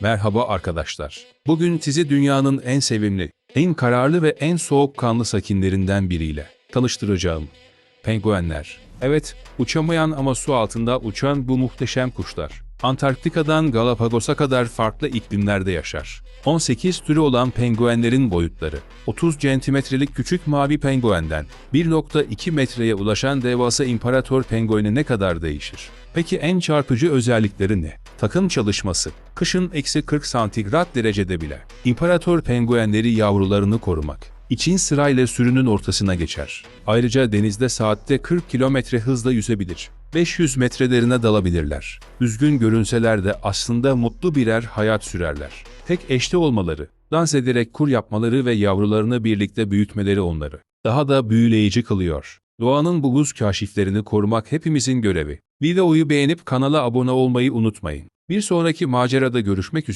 Merhaba arkadaşlar. Bugün sizi dünyanın en sevimli, en kararlı ve en soğukkanlı sakinlerinden biriyle tanıştıracağım. Penguenler. Evet, uçamayan ama su altında uçan bu muhteşem kuşlar. Antarktika'dan Galapagos'a kadar farklı iklimlerde yaşar. 18 türü olan penguenlerin boyutları, 30 centimetrelik küçük mavi penguenden 1.2 metreye ulaşan devasa imparator penguene ne kadar değişir? Peki en çarpıcı özellikleri ne? Takım çalışması, kışın eksi 40 santigrat derecede bile. İmparator penguenleri yavrularını korumak için sırayla sürünün ortasına geçer. Ayrıca denizde saatte 40 kilometre hızla yüzebilir. 500 metre derine dalabilirler. Üzgün görünseler de aslında mutlu birer hayat sürerler. Tek eşte olmaları, dans ederek kur yapmaları ve yavrularını birlikte büyütmeleri onları daha da büyüleyici kılıyor. Doğanın bu buz kaşiflerini korumak hepimizin görevi. Videoyu beğenip kanala abone olmayı unutmayın. Bir sonraki macerada görüşmek üzere.